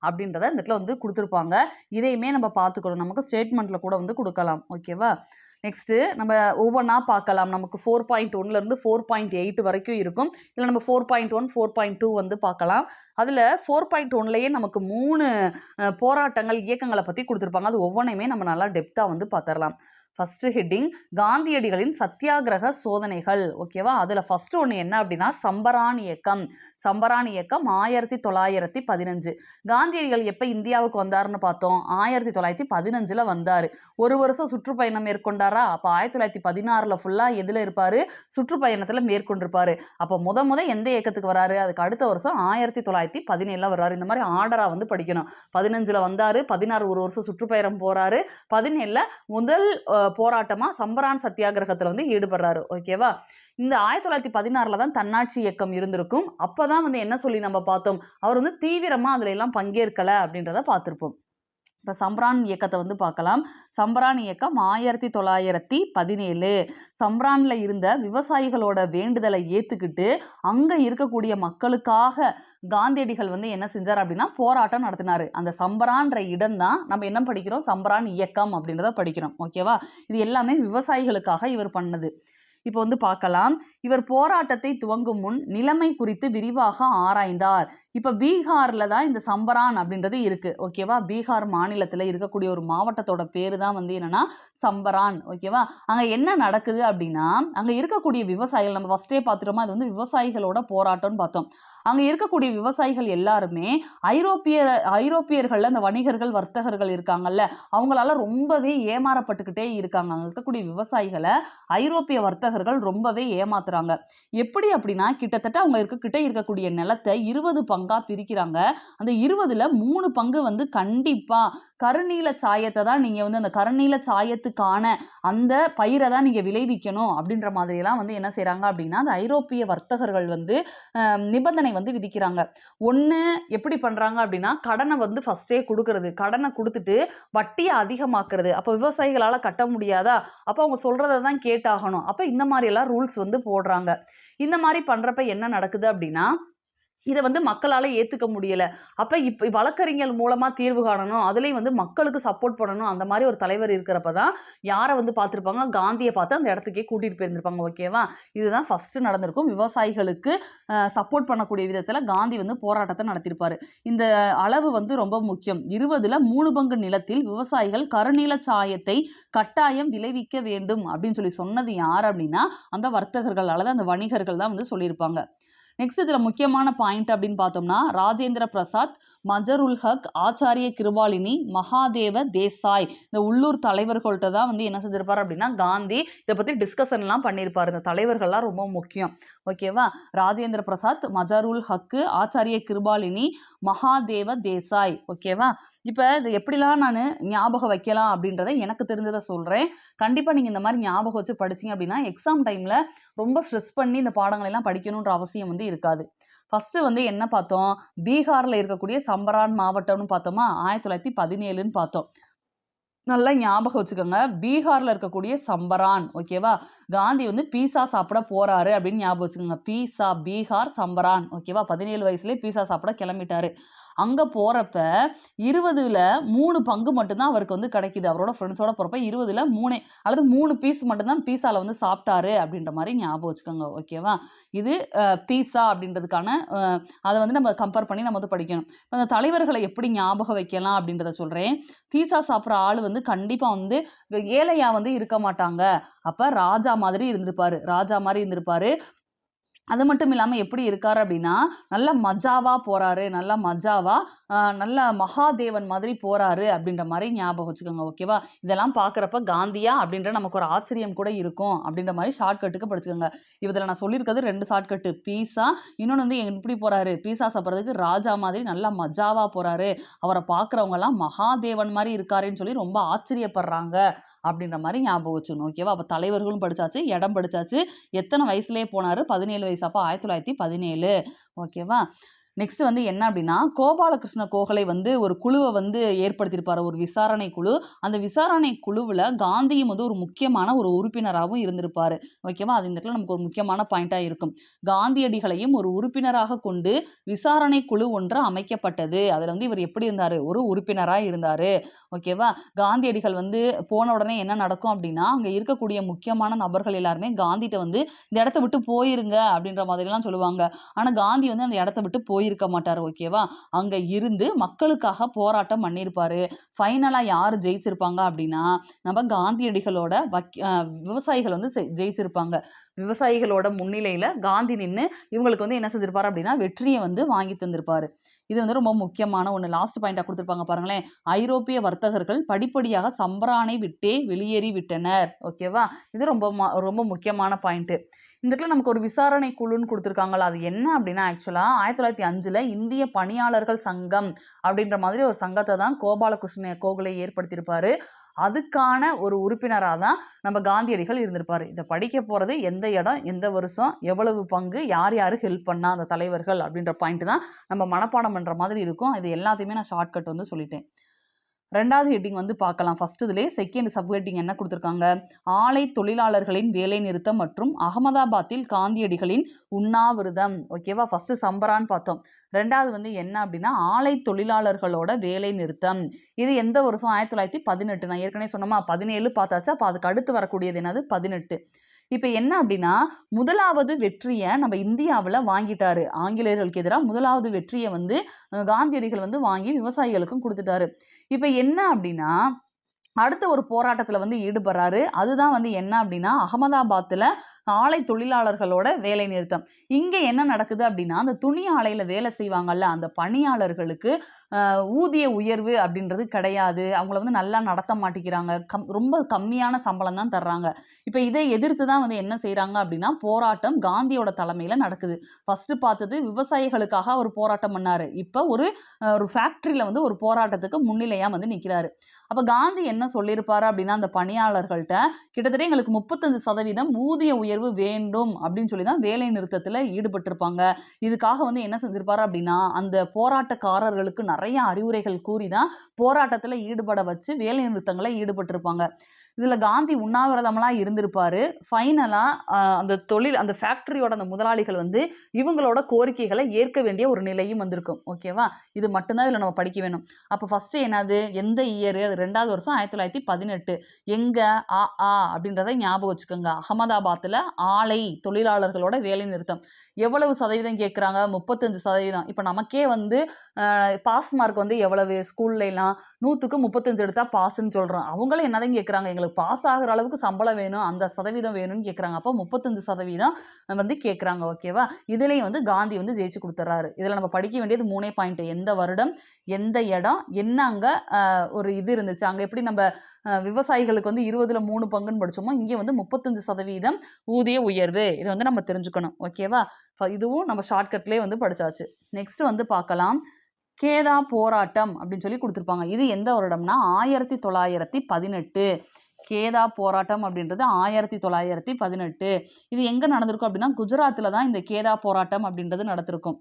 அப்படின்றத இந்த இடத்துல வந்து கொடுத்துருப்பாங்க. இதையுமே நம்ம பார்த்துக்கணும். நமக்கு ஸ்டேட்மெண்ட்டில் கூட வந்து கொடுக்கலாம். ஓகேவா நெக்ஸ்ட்டு நம்ம ஒவ்வொன்றா பார்க்கலாம். நமக்கு ஃபோர் பாயிண்ட் ஒன்லேருந்து ஃபோர் பாயிண்ட் எயிட் வரைக்கும் இருக்கும். இல்லை நம்ம four point one four point two வந்து பார்க்கலாம். அதில் ஃபோர் பாயிண்ட் ஒன்லேயே நமக்கு மூணு போராட்டங்கள் இயக்கங்களை பற்றி கொடுத்துருப்பாங்க. அது ஒவ்வொன்றையுமே நம்ம நல்லா டெப்த்தாக வந்து பார்த்துடலாம். ஃபஸ்ட்டு ஹெட்டிங் காந்தியடிகளின் சத்தியாகிரக சோதனைகள். ஓகேவா அதில் ஃபஸ்ட்டு ஒன்று என்ன அப்படின்னா சம்பரான் இயக்கம். சம்பரான் இயக்கம் ஆயிரத்தி தொள்ளாயிரத்தி பதினஞ்சு. காந்தியடிகள் எப்போ இந்தியாவுக்கு வந்தாருன்னு பார்த்தோம்? ஆயிரத்தி தொள்ளாயிரத்தி பதினஞ்சில் வந்தார். ஒரு வருஷம் சுற்றுப்பயணம் மேற்கொண்டாரா? அப்போ ஆயிரத்தி தொள்ளாயிரத்தி பதினாறில் ஃபுல்லாக எதில் இருப்பார்? சுற்றுப்பயணத்தில் மேற்கொண்டிருப்பார். அப்போ முத முத எந்த இயக்கத்துக்கு வராரு? அதுக்கு அடுத்த வருஷம் ஆயிரத்தி தொள்ளாயிரத்தி பதினேழில் வர்றாரு. இந்த மாதிரி ஆர்டராக வந்து படிக்கணும். பதினஞ்சில் வந்தார். பதினாறு ஒரு வருஷம் சுற்றுப்பயணம் போகிறாரு பதினேழில் முதல் போராட்டமாக சம்பரான் சத்தியாகிரகத்தில் வந்து ஈடுபடுறாரு. ஓகேவா? இந்த ஆயிரத்தி தொள்ளாயிரத்தி பதினாறில் தான் தன்னாட்சி இயக்கம் இருந்திருக்கும். அப்போ தான் வந்து என்ன சொல்லி நம்ம பார்த்தோம்? அவர் வந்து தீவிரமாக அதில் எல்லாம் பங்கேற்கலை அப்படின்றத பார்த்துருப்போம். இப்போ சம்பரான் இயக்கத்தை வந்து பார்க்கலாம். சம்பரான் இயக்கம் ஆயிரத்தி தொள்ளாயிரத்தி பதினேழு. சம்பரானில் இருந்த விவசாயிகளோட வேண்டுதலை ஏற்றுக்கிட்டு அங்கே இருக்கக்கூடிய மக்களுக்காக காந்தியடிகள் வந்து என்ன செஞ்சார் அப்படின்னா போராட்டம் நடத்தினார். அந்த சம்பரான்ற இடம் தான் நம்ம என்ன படிக்கிறோம்? சம்பரான் இயக்கம் அப்படின்றத படிக்கிறோம். ஓகேவா? இது எல்லாமே விவசாயிகளுக்காக இவர் பண்ணது. இப்போ வந்து பார்க்கலாம். இவர் போராட்டத்தை துவங்கும் முன் நிலைமை குறித்து விரிவாக ஆராய்ந்தார். இப்போ பீகாரில் தான் இந்த சம்பரான் அப்படின்றது இருக்குது ஓகேவா பீகார் மாநிலத்தில் இருக்கக்கூடிய ஒரு மாவட்டத்தோட பேர் தான் வந்து என்னென்னா சம்பரான். ஓகேவா அங்கே என்ன நடக்குது அப்படின்னா அங்கே இருக்கக்கூடிய விவசாயிகள் நம்ம ஃபஸ்ட்டே பார்த்துட்டோமா அது வந்து விவசாயிகளோட போராட்டம்னு பார்த்தோம். அங்கே இருக்கக்கூடிய விவசாயிகள் எல்லாருமே ஐரோப்பிய ஐரோப்பியர்கள் அந்த வணிகர்கள் வர்த்தகர்கள் இருக்காங்கல்ல அவங்களால ரொம்பவே ஏமாறப்பட்டுக்கிட்டே இருக்காங்க. அங்கே இருக்கக்கூடிய விவசாயிகளை ஐரோப்பிய வர்த்தகர்கள் ரொம்பவே ஏமாத்துறாங்க. எப்படி அப்படின்னா கிட்டத்தட்ட அவங்க இருக்கிட்ட இருக்கக்கூடிய நிலத்தை இருபது பங்கா பிரிக்கிறாங்க. அந்த இருபதுல மூணு பங்கு வந்து கண்டிப்பா கருநீல சாயத்தை தான் நீங்க வந்து அந்த கருநீல சாயத்துக்கான அந்த பயிரை தான் நீங்க விளைவிக்கணும் அப்படின்ற மாதிரியெல்லாம் வந்து என்ன செய்யறாங்க அப்படின்னா அந்த ஐரோப்பிய வர்த்தகர்கள் வந்து நிபந்தனை வந்து விதிக்கிறாங்க. ஒன்று எப்படி பண்ணுறாங்க அப்படின்னா கடனை வந்து ஃபஸ்ட்டே கொடுக்கறது. கடனை கொடுத்துட்டு வட்டியை அதிகமாக்குறது. அப்போ விவசாயிகளால் கட்ட முடியாதா? அப்போ அவங்க சொல்றதை தான் கேட்டாகணும். அப்போ இந்த மாதிரி எல்லாம் ரூல்ஸ் வந்து போடுறாங்க. இந்த மாதிரி பண்ணுறப்ப என்ன நடக்குது அப்படின்னா இதை வந்து மக்களால் ஏற்றுக்க முடியலை. அப்போ இப்போ வழக்கறிஞர் மூலமாக தீர்வு காணணும். அதுலேயும் வந்து மக்களுக்கு சப்போர்ட் பண்ணணும். அந்த மாதிரி ஒரு தலைவர் இருக்கிறப்ப தான் யாரை வந்து பார்த்துருப்பாங்க? காந்தியை பார்த்து அந்த இடத்துக்கே கூட்டிகிட்டு போயிருந்திருப்பாங்க ஓகேவா இதுதான் ஃபஸ்ட்டு நடந்திருக்கும். விவசாயிகளுக்கு சப்போர்ட் பண்ணக்கூடிய விதத்தில் காந்தி வந்து போராட்டத்தை நடத்தியிருப்பார் இந்த அளவு வந்து ரொம்ப முக்கியம். இருபதில் மூணு பங்கு நிலத்தில் விவசாயிகள் கருநீல சாயத்தை கட்டாயம் விளைவிக்க வேண்டும் அப்படின்னு சொல்லி சொன்னது யார் அப்படின்னா அந்த வர்த்தகர்கள் அல்லது அந்த வணிகர்கள் தான் வந்து சொல்லியிருப்பாங்க. நெக்ஸ்ட் இதில் முக்கியமான பாயிண்ட் அப்படின்னு பார்த்தோம்னா ராஜேந்திர பிரசாத் மஜருல் ஹக் ஆச்சாரிய கிருபாலினி மகாதேவ தேசாய். இந்த உள்ளூர் தலைவர்கள்ட்ட தான் வந்து என்ன செஞ்சிருப்பார் அப்படின்னா காந்தி இதை பற்றி டிஸ்கஷன்லாம் பண்ணியிருப்பார் இந்த தலைவர்கள்லாம் ரொம்ப முக்கியம். ஓகேவா ராஜேந்திர பிரசாத் மஜருல் ஹக்கு ஆச்சாரிய கிருபாலினி மகாதேவ தேசாய். ஓகேவா இப்போ இது எப்படிலாம் நான் ஞாபகம் வைக்கலாம் அப்படின்றத எனக்கு தெரிஞ்சதை சொல்கிறேன் கண்டிப்பாக நீங்கள் இந்த மாதிரி ஞாபகம் வச்சு படிச்சீங்க அப்படின்னா எக்ஸாம் டைமில் ரொம்ப ஸ்ட்ரெஸ் பண்ணி இந்த பாடங்களை எல்லாம் படிக்கணுன்ற அவசியம் வந்து இருக்காது. ஃபர்ஸ்ட் வந்து என்ன பார்த்தோம்? பீகாரில் இருக்கக்கூடிய சம்பரான் மாவட்டம்னு பார்த்தோமா? ஆயிரத்தி தொள்ளாயிரத்தி பதினேழுன்னு பார்த்தோம். நல்லா ஞாபகம் வச்சுக்கோங்க. பீகாரில் இருக்கக்கூடிய சம்பரான் ஓகேவா காந்தி வந்து பீஸா சாப்பிட போகிறாரு அப்படின்னு ஞாபகம் வச்சுக்கோங்க. பீஸா பீகார் சம்பரான் ஓகேவா பதினேழு வயசுலேயே பீஸா சாப்பிட கிளம்பிட்டாரு. அங்கே போகிறப்ப இருபதுல மூணு பங்கு மட்டும்தான் அவருக்கு வந்து கிடைக்குது. அவரோட ஃப்ரெண்ட்ஸோட போகிறப்ப இருபதுல மூணு அல்லது மூணு பீஸ் மட்டும்தான் பீஸாவில் வந்து சாப்பிட்டாரு அப்படின்ற மாதிரி ஞாபகம் வச்சுக்கோங்க ஓகேவா இது பீஸா அப்படின்றதுக்கான அதை வந்து நம்ம கம்பேர் பண்ணி நம்ம வந்து படிக்கணும். இப்போ அந்த தலைவர்களை எப்படி ஞாபகம் வைக்கலாம் அப்படின்றத சொல்கிறேன் பீஸா சாப்பிட்ற ஆள் வந்து கண்டிப்பாக வந்து ஏழையாக வந்து இருக்க மாட்டாங்க. அப்போ ராஜா மாதிரி இருந்திருப்பாரு. ராஜா மாதிரி இருந்திருப்பாரு. அது மட்டும் இல்லாமல் எப்படி இருக்கார் அப்படின்னா நல்ல மஜாவாக போகிறாரு நல்ல மஜாவாக நல்ல மகாதேவன் மாதிரி போகிறாரு அப்படின்ற மாதிரி ஞாபகம் வச்சுக்கோங்க ஓகேவா இதெல்லாம் பார்க்குறப்ப காந்தியா அப்படின்ற நமக்கு ஒரு ஆச்சரியம் கூட இருக்கும் அப்படின்ற மாதிரி ஷார்ட்கட்டுக்கு படிச்சுக்கோங்க. இதில் நான் சொல்லியிருக்கிறது ரெண்டு ஷார்ட்கட்டு பீஸா இன்னொன்று வந்து எப்படி போகிறாரு பீஸா சாப்பிட்றதுக்கு ராஜா மாதிரி நல்லா மஜாவாக போகிறாரு அவரை பார்க்குறவங்கலாம் மகாதேவன் மாதிரி இருக்காருன்னு சொல்லி ரொம்ப ஆச்சரியப்படுறாங்க. அப்படின்ற மாதிரி ஞாபகம் வச்சுக்கணும். ஓகேவா அப்போ தலைவர்களும் படிச்சாச்சு இடம் படிச்சாச்சு. எத்தனை வயசுலேயே போனார்? பதினேழு வயசு. அப்போ ஆயிரத்தி தொள்ளாயிரத்தி பதினேழு. ஓகேவா நெக்ஸ்ட் வந்து என்ன அப்படின்னா கோபாலகிருஷ்ண கோகலை வந்து ஒரு குழுவை வந்து ஏற்படுத்தியிருப்பாரு ஒரு விசாரணை குழு. அந்த விசாரணை குழுவில் காந்தியும் வந்து ஒரு முக்கியமான ஒரு உறுப்பினராகவும் இருந்திருப்பார். ஓகேவா? அது இந்த இடத்துல நமக்கு ஒரு முக்கியமான பாயிண்டாக இருக்கும். காந்தியடிகளையும் ஒரு உறுப்பினராக கொண்டு விசாரணை குழு ஒன்று அமைக்கப்பட்டது. அதில் வந்து இவர் எப்படி இருந்தார்? ஒரு உறுப்பினராக இருந்தார். ஓகேவா? காந்தியடிகள் வந்து போன உடனே என்ன நடக்கும் அப்படின்னா அங்கே இருக்கக்கூடிய முக்கியமான நபர்கள் எல்லாருமே காந்திகிட்ட வந்து இந்த இடத்த விட்டு போயிருங்க அப்படின்ற மாதிரிலாம் சொல்லுவாங்க. ஆனால் காந்தி வந்து அந்த இடத்த விட்டு போய் போயிருக்க மாட்டார் ஓகேவா? அங்கே இருந்து மக்களுக்காக போராட்டம் பண்ணியிருப்பார் ஃபைனலாக யார் ஜெயிச்சிருப்பாங்க அப்படின்னா நம்ம காந்தியடிகளோட வக் விவசாயிகள் வந்து ஜெயிச்சிருப்பாங்க. விவசாயிகளோட முன்னிலையில் காந்தி நின்று இவங்களுக்கு வந்து என்ன செஞ்சிருப்பாரு அப்படின்னா வெற்றியை வந்து வாங்கி தந்திருப்பார். இது வந்து ரொம்ப முக்கியமான ஒன்று லாஸ்ட் பாயிண்டாக கொடுத்துருப்பாங்க பாருங்களேன். ஐரோப்பிய வர்த்தகர்கள் படிப்படியாக சம்பரானை விட்டே வெளியேறி விட்டனர் ஓகேவா? இது ரொம்ப ரொம்ப முக்கியமான பாயிண்ட்டு இந்த இடத்துல நமக்கு ஒரு விசாரணை குழுன்னு கொடுத்துருக்காங்களா அது என்ன அப்படின்னா ஆக்சுவலாக ஆயிரத்தி தொள்ளாயிரத்தி அஞ்சில் இந்திய பணியாளர்கள் சங்கம் அப்படின்ற மாதிரி ஒரு சங்கத்தை தான் கோபாலகிருஷ்ண கோகலே ஏற்படுத்தியிருப்பாரு. அதுக்கான ஒரு உறுப்பினராக தான் நம்ம காந்தியடிகள் இருந்திருப்பார். இதை படிக்க போகிறது எந்த இடம் எந்த வருஷம் எவ்வளவு பங்கு யார் யார் ஹெல்ப் பண்ணா அந்த தலைவர்கள் அப்படின்ற பாயிண்ட் தான் நம்ம மனப்பாடம் பண்ணுற மாதிரி இருக்கும். இது எல்லாத்தையுமே நான் ஷார்ட்கட் வந்து சொல்லிட்டேன். ரெண்டாவது ஹெட்டிங் வந்து பார்க்கலாம். ஃபர்ஸ்ட் இதுலேயே செகண்ட் சப் ஹெட்டிங் என்ன கொடுத்துருக்காங்க? ஆலை தொழிலாளர்களின் வேலை நிறுத்தம் மற்றும் அகமதாபாத்தில் காந்தியடிகளின் உண்ணாவிரதம். ஓகேவா ஃபர்ஸ்ட் சம்பரான்னு பார்த்தோம். ரெண்டாவது வந்து என்ன அப்படின்னா ஆலை தொழிலாளர்களோட வேலை நிறுத்தம். இது எந்த வருஷம்? ஆயிரத்தி தொள்ளாயிரத்தி பதினெட்டு. நான் ஏற்கனவே சொன்னோமா? பதினேழு பார்த்தாச்சு? அப்போ அதுக்கு அடுத்து வரக்கூடியது என்னது? பதினெட்டு. இப்போ என்ன அப்படின்னா முதலாவது வெற்றியை நம்ம இந்தியாவில் வாங்கிட்டாரு. ஆங்கிலேயர்களுக்கு எதிராக முதலாவது வெற்றியை வந்து காந்தியடிகள் வந்து வாங்கி விவசாயிகளுக்கும் கொடுத்துட்டாரு. இப்போ என்ன அப்படின்னா அடுத்த ஒரு போராட்டத்தில் வந்து ஈடுபடுறாரு. அதுதான் வந்து என்ன அப்படின்னா அகமதாபாத்தில் ஆலை தொழிலாளர்களோட வேலை நிறுத்தம். இங்கே என்ன நடக்குது அப்படின்னா அந்த துணி ஆலையில் வேலை செய்வாங்கல்ல அந்த பணியாளர்களுக்கு ஊதிய உயர்வு அப்படின்றது கிடையாது. அவங்கள வந்து நல்லா நடத்த மாட்டேங்கிறாங்க. கம் ரொம்ப கம்மியான சம்பளம் தான் தர்றாங்க. இப்போ இதை எதிர்த்து தான் வந்து என்ன செய்கிறாங்க அப்படின்னா போராட்டம் காந்தியோட தலைமையில் நடக்குது. ஃபஸ்ட்டு பார்த்தது விவசாயிகளுக்காக அவர் போராட்டம் பண்ணார். இப்போ ஒரு ஒரு ஃபேக்ட்ரியில் வந்து ஒரு போராட்டத்துக்கு முன்னிலையாக வந்து நிற்கிறாரு அப்போ காந்தி என்ன சொல்லியிருப்பாரு அப்படின்னா அந்த பணியாளர்கள்ட்ட கிட்டத்தட்ட எங்களுக்கு முப்பத்தஞ்சு சதவீதம் ஊதிய உயர்வு வேண்டும் அப்படின்னு சொல்லி தான் வேலை நிறுத்தத்தில் ஈடுபட்டிருப்பாங்க. இதுக்காக வந்து என்ன செஞ்சிருப்பாரு அப்படின்னா அந்த போராட்டக்காரர்களுக்கு நிறைய அறிவுரைகள் கூறி தான் போராட்டத்தில் ஈடுபட வச்சு வேலை நிறுத்தங்களை ஈடுபட்டிருப்பாங்க. இதில் காந்தி உண்ணாவிரதமெல்லாம் இருந்திருப்பாரு. ஃபைனலாக அந்த தொழில் அந்த ஃபேக்ட்ரியோட அந்த முதலாளிகள் வந்து இவங்களோட கோரிக்கைகளை ஏற்க வேண்டிய ஒரு நிலையும் வந்திருக்கும். ஓகேவா இது மட்டும்தான் இதில் நம்ம படிக்க வேணும். அப்போ ஃபஸ்ட்டு என்னது? எந்த இயரு அது ரெண்டாவது வருஷம் ஆயிரத்தி தொள்ளாயிரத்தி பதினெட்டு. எங்கே? ஆ ஆ அப்படின்றத ஞாபகம் வச்சுக்கோங்க. அகமதாபாத்தில் ஆலை தொழிலாளர்களோட வேலை நிறுத்தம் எவ்வளவு சதவீதம் கேட்குறாங்க முப்பத்தஞ்சு சதவீதம். இப்போ நமக்கே வந்து பாஸ் மார்க் வந்து எவ்வளவு? ஸ்கூல்லைலாம் நூற்றுக்கு முப்பத்தஞ்சு எடுத்தால் பாஸ்ன்னு சொல்கிறோம் அவங்களும் என்னதான் கேட்குறாங்க எங்களுக்கு பாஸ் ஆகுற அளவுக்கு சம்பளம் வேணும் அந்த சதவீதம் வேணும்னு கேட்குறாங்க அப்போ முப்பத்தஞ்சு சதவீதம் வந்து கேட்குறாங்க ஓகேவா இதுலேயும் வந்து காந்தி வந்து ஜெயிச்சு கொடுத்துட்றாரு இதில் நம்ம படிக்க வேண்டியது மூணே பாயிண்ட் எந்த வருடம் எந்த இடம் என்ன அங்கே ஒரு இது இருந்துச்சு? அங்கே எப்படி நம்ம விவசாயிகளுக்கு வந்து இருபதுல மூணு பங்குன்னு படிச்சோமோ இங்கே வந்து முப்பத்தஞ்சு சதவீதம் ஊதிய உயர்வு. இதை வந்து நம்ம தெரிஞ்சுக்கணும் ஓகேவா இதுவும் நம்ம ஷார்ட்கட்லேயே வந்து படித்தாச்சு நெக்ஸ்ட் வந்து பார்க்கலாம். கேதா போராட்டம் அப்படின்னு சொல்லி கொடுத்துருப்பாங்க. இது எந்த வருடம்னா ஆயிரத்தி தொள்ளாயிரத்தி பதினெட்டு. கேதா போராட்டம் அப்படின்றது ஆயிரத்தி தொள்ளாயிரத்தி பதினெட்டு. இது எங்கே நடந்திருக்கும் அப்படின்னா குஜராத்தில் தான் இந்த கேதா போராட்டம் அப்படின்றது நடந்திருக்கும்.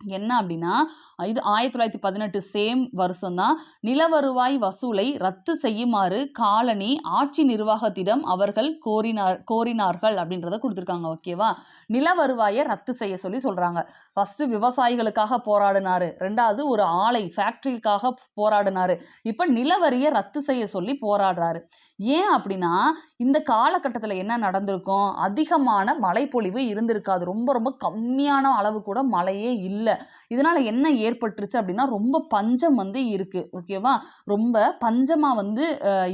என்ன அப்படின்னா இது ஆயிரத்தி தொள்ளாயிரத்தி பதினெட்டு சேம் வருஷம் தான். நில வருவாய் வசூலை ரத்து செய்யுமாறு காலனி ஆட்சி நிர்வாகத்திடம் அவர்கள் கோரினார் கோரினார்கள் அப்படின்றத கொடுத்துருக்காங்க ஓகேவா நில வருவாயை ரத்து செய்ய சொல்லி சொல்கிறாங்க ஃபஸ்ட்டு விவசாயிகளுக்காக போராடினாரு. ரெண்டாவது ஒரு ஆலை ஃபேக்ட்ரிக்காக போராடினாரு. இப்போ நிலவரியை ரத்து செய்ய சொல்லி போராடுறாரு. ஏன் அப்படின்னா இந்த காலகட்டத்தில் என்ன நடந்திருக்கும்? அதிகமான மழைப்பொழிவு இருந்திருக்காது. ரொம்ப ரொம்ப கம்மியான அளவு கூட மழையே இல்லை. இதனால் என்ன ஏற்பட்டுருச்சு அப்படின்னா ரொம்ப பஞ்சம் வந்து இருக்குது ஓகேவா ரொம்ப பஞ்சமாக வந்து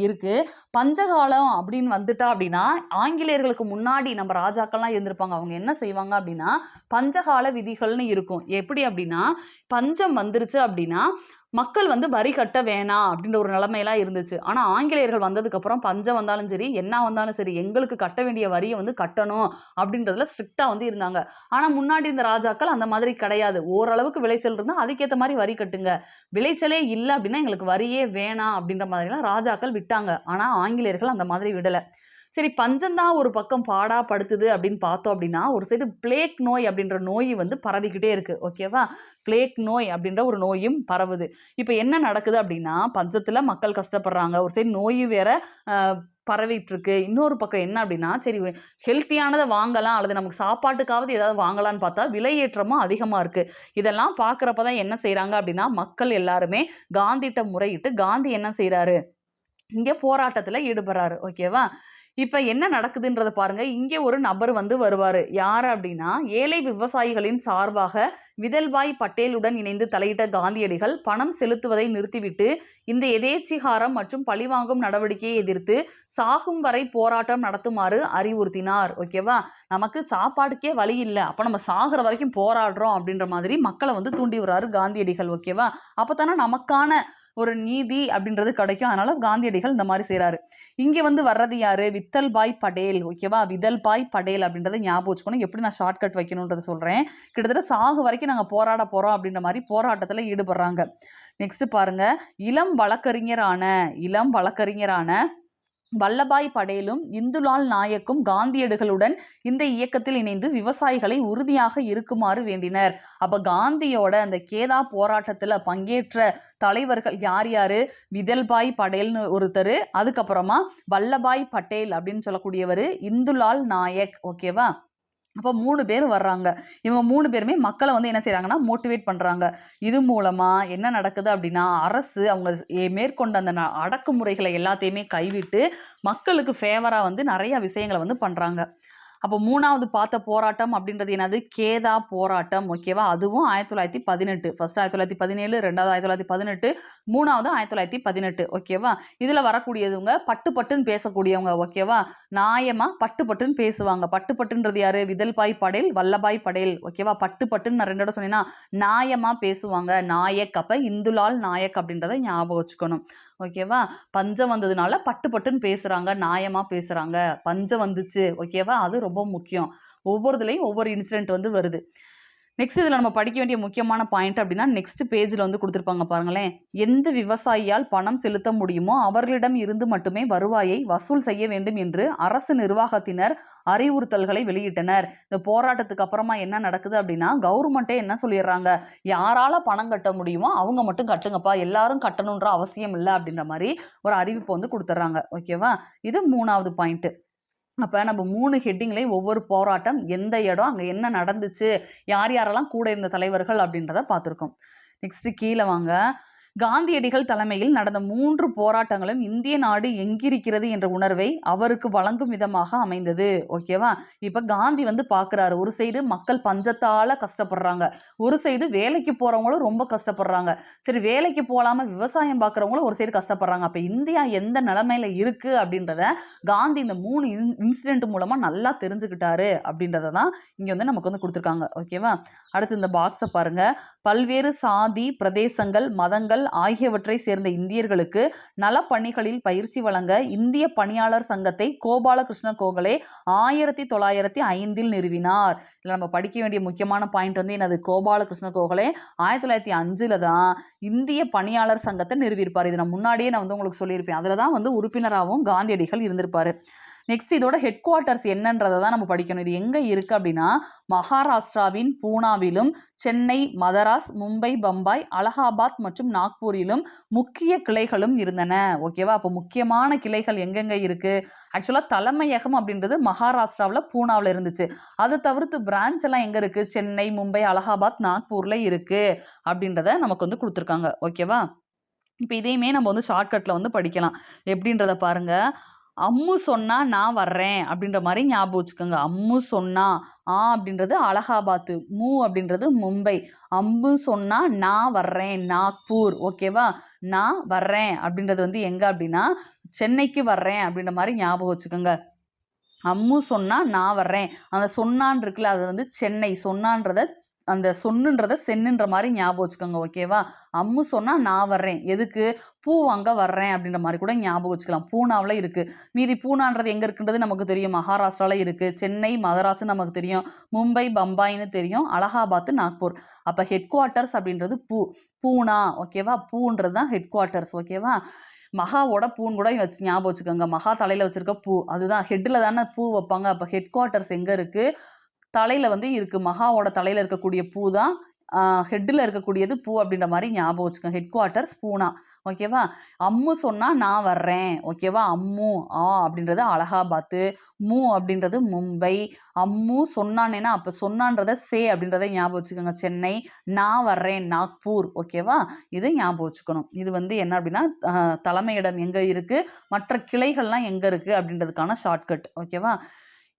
இருக்குது பஞ்சகாலம் அப்படின்னு வந்துட்டா அப்படின்னா ஆங்கிலேயர்களுக்கு முன்னாடி நம்ம ராஜாக்கள்லாம் இருந்திருப்பாங்க. அவங்க என்ன செய்வாங்க அப்படின்னா பஞ்சகால விதிகள்னு இருக்கும். எப்படி அப்படின்னா பஞ்சம் வந்துருச்சு அப்படின்னா மக்கள் வந்து வரி கட்ட வேணாம் அப்படின்ற ஒரு நிலைமையெல்லாம் இருந்துச்சு. ஆனால் ஆங்கிலேயர்கள் வந்ததுக்கப்புறம் பஞ்சம் வந்தாலும் சரி என்ன வந்தாலும் சரி எங்களுக்கு கட்ட வேண்டிய வரியை வந்து கட்டணும் அப்படின்றதுல ஸ்ட்ரிக்டாக வந்து இருந்தாங்க. ஆனால் முன்னாடி இந்த ராஜாக்கள் அந்த மாதிரி கிடையாது. ஓரளவுக்கு விளைச்சல் இருந்தால் அதுக்கேற்ற மாதிரி வரி கட்டுங்க. விளைச்சலே இல்லை அப்படின்னா எங்களுக்கு வரியே வேணாம் அப்படின்ற மாதிரிலாம் ராஜாக்கள் விட்டாங்க. ஆனால் ஆங்கிலேயர்கள் அந்த மாதிரி விடலை. சரி பஞ்சம்தான் ஒரு பக்கம் பாடா படுத்துது அப்படின்னு பார்த்தோம் அப்படின்னா ஒரு சைடு பிளேக் நோய் அப்படின்ற நோய் வந்து பரவிக்கிட்டே இருக்கு. ஓகேவா பிளேக் நோய் அப்படின்ற ஒரு நோயும் பரவுது. இப்போ என்ன நடக்குது அப்படின்னா பஞ்சத்தில் மக்கள் கஷ்டப்படுறாங்க. ஒரு சைடு நோய் வேற பரவிட்டு இருக்கு இன்னொரு பக்கம் என்ன அப்படின்னா சரி ஹெல்த்தியானதை வாங்கலாம். அல்லது நமக்கு சாப்பாட்டுக்காவது ஏதாவது வாங்கலாம்னு பார்த்தா விலையேற்றமும் அதிகமாக இருக்கு. இதெல்லாம் பார்க்குறப்ப தான் என்ன செய்கிறாங்க அப்படின்னா மக்கள் எல்லாருமே காந்திட்ட முறையிட்டு காந்தி என்ன செய்கிறாரு இங்கே போராட்டத்தில் ஈடுபடுறாரு. ஓகேவா இப்போ என்ன நடக்குதுன்றதை பாருங்க. இங்கே ஒரு நபர் வந்து வருவார். யார் அப்படின்னா ஏழை விவசாயிகளின் சார்பாக விதல்பாய் பட்டேலுடன் இணைந்து தலையிட்ட காந்தியடிகள் பணம் செலுத்துவதை நிறுத்திவிட்டு இந்த எதேச்சிகாரம் மற்றும் பழிவாங்கும் நடவடிக்கையை எதிர்த்து சாகும் வரை போராட்டம் நடத்துமாறு அறிவுறுத்தினார். ஓகேவா நமக்கு சாப்பாடுக்கே வழி இல்லை. அப்போ நம்ம சாகிற வரைக்கும் போராடுறோம் அப்படின்ற மாதிரி மக்களை வந்து தூண்டி விடுறாரு காந்தியடிகள். ஓகேவா அப்போ தானே நமக்கான ஒரு நீதி அப்படின்றது கிடைக்கும். அதனால காந்தியடிகள் இந்த மாதிரி செய்கிறாரு இங்கே வந்து வர்றது யாரு? வித்தல்பாய் படேல் ஓகேவா? விதல்பாய் படேல் அப்படின்றத ஞாபகம் வச்சுக்கணும். எப்படி நான் ஷார்ட்கட் வைக்கணுன்றத சொல்கிறேன் கிட்டத்தட்ட சாகு வரைக்கும் நாங்கள் போராட போகிறோம் அப்படின்ற மாதிரி போராட்டத்தில் ஈடுபடுறாங்க. நெக்ஸ்ட் பாருங்க. இளம் வழக்கறிஞரான இளம் வழக்கறிஞரான வல்லபாய் படேலும் இந்துலால் நாயக்கும் காந்தியடிகளுடன் இந்த இயக்கத்தில் இணைந்து விவசாயிகளை உறுதியாக இருக்குமாறு வேண்டினர். அப்ப காந்தியோட அந்த கேதா போராட்டத்துல பங்கேற்ற தலைவர்கள் யார் யாரு? விதல்பாய் படேல்னு ஒருத்தர் அதுக்கப்புறமா வல்லபாய் பட்டேல் அப்படின்னு சொல்லக்கூடியவர் இந்துலால் நாயக் ஓகேவா அப்போ மூணு பேர் வர்றாங்க. இவங்க மூணு பேருமே மக்களை வந்து என்ன செய்கிறாங்கன்னா மோட்டிவேட் பண்ணுறாங்க இது மூலமாக என்ன நடக்குது அப்படின்னா அரசு அவங்க மேற்கொண்ட அந்த ந- அடக்குமுறைகளை எல்லாத்தையுமே கைவிட்டு மக்களுக்கு ஃபேவராக வந்து நிறையா விஷயங்களை வந்து பண்ணுறாங்க அப்போ மூணாவது பார்த்த போராட்டம் அப்படின்றது என்னது? கேதா போராட்டம் ஓகேவா? அதுவும் ஆயிரத்தி தொள்ளாயிரத்தி பதினெட்டு. ஃபர்ஸ்ட் ஆயிரத்தி தொள்ளாயிரத்தி பதினேழு ரெண்டாவது ஆயிரத்தி தொள்ளாயிரத்தி பதினெட்டு மூணாவது ஆயிரத்தி தொள்ளாயிரத்தி பதினெட்டு ஓகேவா? இதில் வரக்கூடியவங்க பட்டு பட்டுன்னு பேசக்கூடியவங்க ஓகேவா? நியாயமா பட்டு பட்டுன்னு பேசுவாங்க. பட்டு பட்டுன்றது யார்? விதல்பாய் படேல் வல்லபாய் படேல் ஓகேவா? பட்டு பட்டுன்னு நான் ரெண்டோட சொன்னேன்னா நியாயமா பேசுவாங்க. நாயக் அப்போ இந்துலால் நாயக் அப்படின்றத ஞாபகம் வச்சுக்கணும். ஓகேவா? பஞ்சம் வந்ததுனால பட்டு பட்டுன்னு பேசுகிறாங்க நியாயமாக பேசுகிறாங்க பஞ்சம் வந்துச்சு ஓகேவா? அது ரொம்ப முக்கியம். ஒவ்வொருதுலேயும் ஒவ்வொரு இன்சிடென்ட் வந்து வருது. நெக்ஸ்ட் இதில் நம்ம படிக்க வேண்டிய முக்கியமான பாயிண்ட் அப்படின்னா நெக்ஸ்ட் பேஜில் வந்து கொடுத்துருப்பாங்க பாருங்களேன். எந்த விவசாயியால் பணம் செலுத்த முடியுமோ அவர்களிடம் இருந்து மட்டுமே வருவாயை வசூல் செய்ய வேண்டும் என்று அரசு நிர்வாகத்தினர் அறிவுறுத்தல்களை வெளியிட்டனர். இந்த போராட்டத்துக்கு அப்புறமா என்ன நடக்குது அப்படின்னா கவர்மெண்ட்டே என்ன சொல்லிடுறாங்க? யாரால பணம் கட்ட முடியுமோ அவங்க மட்டும் கட்டுங்கப்பா. எல்லாரும் கட்டணுன்ற அவசியம் இல்லை அப்படின்ற மாதிரி ஒரு அறிவிப்பு வந்து கொடுத்துட்றாங்க. ஓகேவா இது மூணாவது பாயிண்ட்டு அப்போ நம்ம மூணு ஹெட்டிங்லேயும் ஒவ்வொரு போராட்டம் எந்த இடம் அங்கே என்ன நடந்துச்சு யார் யாரெல்லாம் கூட இருந்த தலைவர்கள் அப்படின்றத பார்த்துருக்கோம். நெக்ஸ்ட்டு கீழே வாங்க. காந்தியடிகள் தலைமையில் நடந்த மூன்று போராட்டங்களும் இந்திய நாடு எங்கிருக்கிறது என்ற உணர்வை அவருக்கு வழங்கும் விதமாக அமைந்தது. ஓகேவா இப்போ காந்தி வந்து பார்க்குறாரு ஒரு சைடு மக்கள் பஞ்சத்தால கஷ்டப்படுறாங்க. ஒரு சைடு வேலைக்கு போறவங்களும் ரொம்ப கஷ்டப்படுறாங்க. சரி வேலைக்கு போகலாம விவசாயம் பார்க்குறவங்களும் ஒரு சைடு கஷ்டப்படுறாங்க. அப்போ இந்தியா எந்த நிலைமையில இருக்கு அப்படின்றத காந்தி இந்த மூணு இன்சிடென்ட் மூலமா நல்லா தெரிஞ்சுக்கிட்டாரு அப்படின்றத தான் இங்க வந்து நமக்கு வந்து கொடுத்துருக்காங்க. ஓகேவா அடுத்து இந்த பாக்ஸை பாருங்க. பல்வேறு சாதி பிரதேசங்கள் மதங்கள் ஆகியவற்றை சேர்ந்த இந்தியர்களுக்கு நலப்பணிகளில் பயிற்சி வழங்க இந்திய பணியாளர் சங்கத்தை கோபாலகிருஷ்ண கோகலே ஆயிரத்தி தொள்ளாயிரத்தி ஐந்தில் நிறுவினார். இதில் நம்ம படிக்க வேண்டிய முக்கியமான பாயிண்ட் வந்து என்னது? கோபாலகிருஷ்ண கோகலே ஆயிரத்தி தொள்ளாயிரத்தி அஞ்சில் தான் இந்திய பணியாளர் சங்கத்தை நிறுவியிருப்பார். இது நான் முன்னாடியே நான் வந்து உங்களுக்கு சொல்லியிருப்பேன். அதில் தான் வந்து உறுப்பினராகவும் காந்தியடிகள் இருந்திருப்பார். நெக்ஸ்ட் இதோட ஹெட் குவார்ட்டர்ஸ் என்னன்றதை தான் நம்ம படிக்கணும். இது எங்கே இருக்குது அப்படின்னா மகாராஷ்டிராவின் பூனாவிலும் சென்னை மதராஸ் மும்பை பம்பாய் அலகாபாத் மற்றும் நாக்பூரிலும் முக்கிய கிளைகளும் இருந்தன. ஓகேவா அப்போ முக்கியமான கிளைகள் எங்கெங்கே இருக்குது ஆக்சுவலாக தலைமையகம் அப்படின்றது மகாராஷ்டிராவில் பூனாவில் இருந்துச்சு. அதை தவிர்த்து பிரான்ச் எல்லாம் எங்கே இருக்குது சென்னை மும்பை அலகாபாத் நாக்பூரில் இருக்குது அப்படின்றத நமக்கு வந்து கொடுத்துருக்காங்க. ஓகேவா இப்போ இதையுமே நம்ம வந்து ஷார்ட்கட்டில் வந்து படிக்கலாம். எப்படின்றத பாருங்கள் அம்மு சொன்னா நான் வர்றேன் அப்படின்ற மாதிரி ஞாபகம் வச்சுக்கோங்க. அம்மு சொன்னா ஆ அப்படின்றது அலகாபாத்து மூ அப்படின்றது மும்பை. அம்பு சொன்னா நான் வர்றேன் நாக்பூர் ஓகேவா? நான் வர்றேன் அப்படின்றது வந்து எங்க அப்படின்னா சென்னைக்கு வர்றேன் அப்படின்ற மாதிரி ஞாபகம் வச்சுக்கோங்க. அம்மு சொன்னா நான் வர்றேன். அந்த சொன்னான் இருக்குல்ல அது வந்து சென்னை. சொன்னான்றத அந்த சொன்னுன்றத சென்னுன்ற மாதிரி ஞாபகம் வச்சுக்கோங்க ஓகேவா? அம்மு சொன்னா நான் வர்றேன். எதுக்கு? பூ வாங்க வர்றேன் அப்படின்ற மாதிரி கூட ஞாபகம் வச்சுக்கலாம். பூனாவில் இருக்கு. மீதி பூனான்றது எங்க இருக்குன்றது நமக்கு தெரியும். மகாராஷ்டிரால இருக்கு. சென்னை மதராஸ்னு நமக்கு தெரியும். மும்பை பம்பாய்னு தெரியும். அலகாபாத் நாக்பூர். அப்ப ஹெட் குவார்ட்டர்ஸ் அப்படின்றது பூ. பூனா ஓகேவா? பூன்றது தான் ஹெட் குவார்ட்டர்ஸ் ஓகேவா? மகாவோட பூன்னு கூட வச்சு ஞாபகம் வச்சுக்கோங்க. மகா தலையில வச்சிருக்க பூ. அதுதான். ஹெட்டில் தானே பூ வைப்பாங்க. அப்போ ஹெட் குவார்ட்டர்ஸ் எங்க இருக்கு? தலையில் வந்து இருக்கு. மகாவோட தலையில் இருக்கக்கூடிய பூ தான் ஹெட்டில் இருக்கக்கூடியது பூ அப்படின்ற மாதிரி ஞாபகம் வச்சுக்கோங்க. Headquarters Poona. ஓகேவா அம்மு சொன்னால் நான் வர்றேன். ஓகேவா அம்மு ஆ அப்படின்றது அலகாபாத்து. மூ அப்படின்றது மும்பை. அம்மு சொன்னானேனா அப்போ சொன்னான்றத சே அப்படின்றத ஞாபகம் வச்சுக்கோங்க. சென்னை நான் வர்றேன். நாக்பூர். ஓகேவா இது ஞாபகம் வச்சுக்கணும். இது வந்து என்ன அப்படின்னா தலைமையிடம் எங்கே இருக்குது மற்ற கிளைகள்லாம் எங்கே இருக்குது அப்படின்றதுக்கான ஷார்ட்கட் ஓகேவா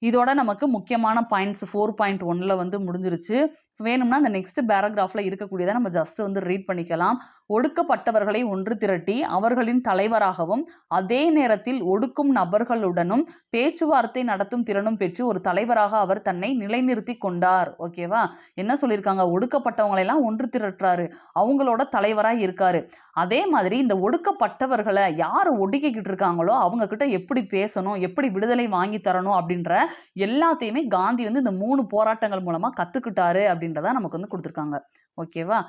இதோட நமக்கு முக்கியமான பாயிண்ட்ஸ் ஃபோர் பாயிண்ட் ஒன்ல வந்து முடிஞ்சிருச்சு. வேணும்னா அந்த நெக்ஸ்ட் பேராகிராஃபில் இருக்கக்கூடியதை நம்ம ஜஸ்ட் வந்து ரீட் பண்ணிக்கலாம். ஒடுக்கப்பட்டவர்களை ஒன்று திரட்டி அவர்களின் தலைவராகவும் அதே நேரத்தில் ஒடுக்கும் நபர்களுடனும் பேச்சுவார்த்தை நடத்தும் திறனும் பெற்று ஒரு தலைவராக அவர் தன்னை நிலைநிறுத்தி கொண்டார். ஓகேவா என்ன சொல்லியிருக்காங்க? ஒடுக்கப்பட்டவங்களை எல்லாம் ஒன்று திரட்டுறாரு. அவங்களோட தலைவராக இருக்காரு. அதே மாதிரி இந்த ஒடுக்கப்பட்டவர்களை யார் ஒடுக்கிக்கிட்டு இருக்காங்களோ அவங்க கிட்ட எப்படி பேசணும் எப்படி விடுதலை வாங்கி தரணும் அப்படின்ற எல்லாத்தையுமே காந்தி வந்து இந்த மூணு போராட்டங்கள் மூலமா கத்துக்கிட்டாரு அப்படின்றத நமக்கு வந்து கொடுத்துருக்காங்க. ஓகேவா